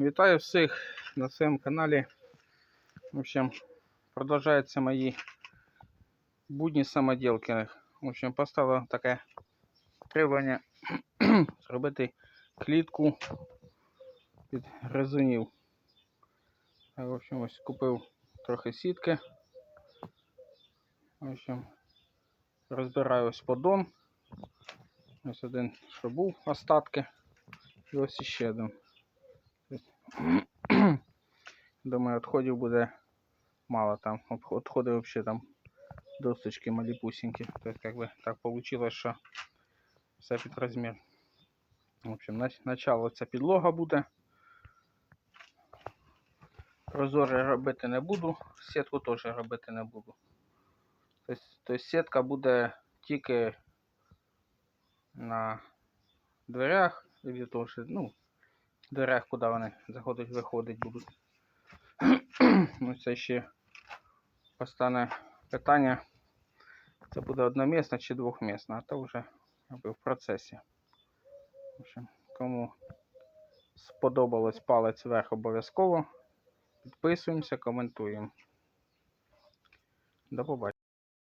Вітаю всіх на своєму каналі. В общем, продовжуються мої будні самоділки. В общем, поставив таке требування зробити клітку під гризунів. В общем, ось купив трохи сітки. В общем, розбираю ось поддон. Ось один, що був остатки. І ось іще один. Думаю, відходів буде мало там. Відходи взагалі там досточки маліпусінькі. Тобто, как бы так получилось, що все під розмір. В общем, нач- начало ця підлога буде. Прозори робити не буду, сітку теж робити не буду. Тобто сітка буде тільки на дверях, і того, що, ну, дверях, куди вони заходять, виходить будуть. ну, це ще постане питання. Це буде одномісна чи двохмісна, а то вже в процесі. В общем, кому сподобалось палець вверх обов'язково. Підписуємося, коментуємо. До побачення.